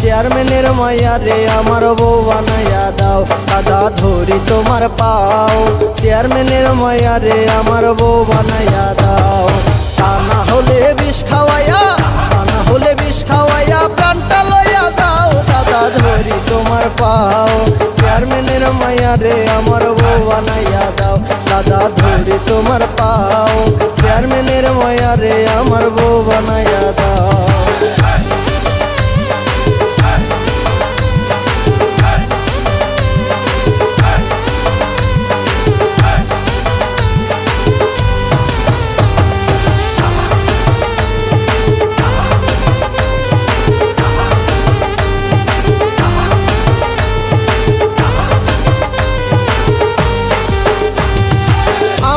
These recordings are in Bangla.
চেয়ারম্যানের মাইয়া রে আমার বউ বানাইয়া দাও। দাদা ধরি তোমার পাও। চেয়ারম্যানের মাইয়া রে আমার বউ বানাইয়া দাও। তা না হলে বিষ খাওয়াইয়া, তা না হলে বিষ খাওয়াইয়া প্রাণটা লইয়া যাও। দাদা ধরি তোমার পাও। চেয়ারম্যানের মাইয়া রে আমার বউ বানাইয়া দাও। দাদা ধরি তোমার পাও। চেয়ারম্যানের মাইয়া রে আমার বউ বানাইয়া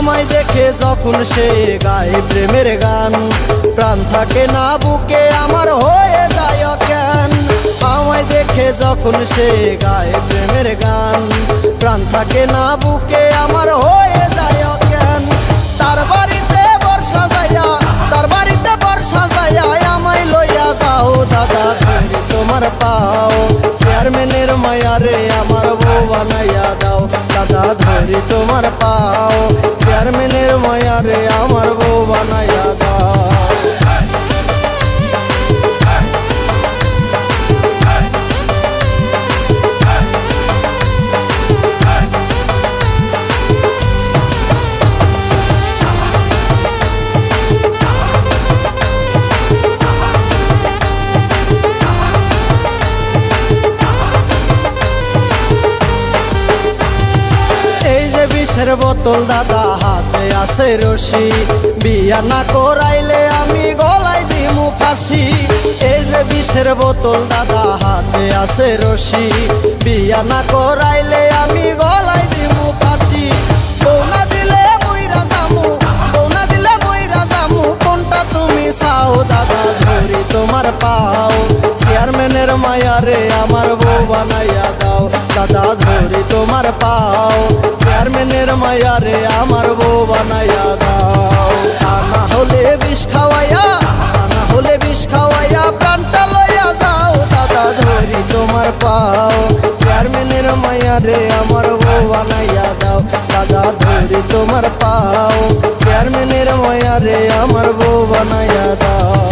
আমায় দেখে যখন সে গায়ে প্রেমের গান, প্রাণ থাকে না, বুকে আমার হয়ে যায় কেন আমায় দেখে যখন সে গায়ে প্রেমের গান, প্রাণ থাকে না, বুকে আমার হয়ে যায় কেন তার বাড়িতে বর্ষা যাইয়া তার বাড়িতে বর্ষা যাইয়া আমায় লইয়া যাও, দাদা তোমার পাও। চেয়ারম্যানের মায়া রে আমার বউ বানাইয়া দাও, দাদা, ধরি তোমার পাও। বিষের বোতল দাদা হাতে আছে রশি। বিয়া না করাইলে আমি গলায় দিমু ফাঁসি। এই যে বিষের বোতল দাদা হাতে আছে রশি। বিয়া না করাইলে আমি গলায় দিমু ফাঁসি। দৌনা দিলে মুইরা জামু দৌনা দিলে মুইরা জামু কোনটা তুমি চাও দাদা? ধরি তোমার পাও। চেয়ারম্যানের মায়া রে আমার বউ বানাইয়া দাও দাদা ধরি তোমার পাও চেয়ারম্যানের মায়া রে আমার বউ বানাইয়া দাও তা না হলে বিষ খাওয়াইয়া তা না হলে বিষ খাওয়াইয়া প্রাণটা লইয়া যাও দাদা ধরি তোমার পাও চেয়ারম্যানের মায়া রে আমার বউ বানাইয়া দাও দাদা ধরি তোমার পাও চেয়ারম্যানের মায়া রে আমার বউ বানাইয়া দাও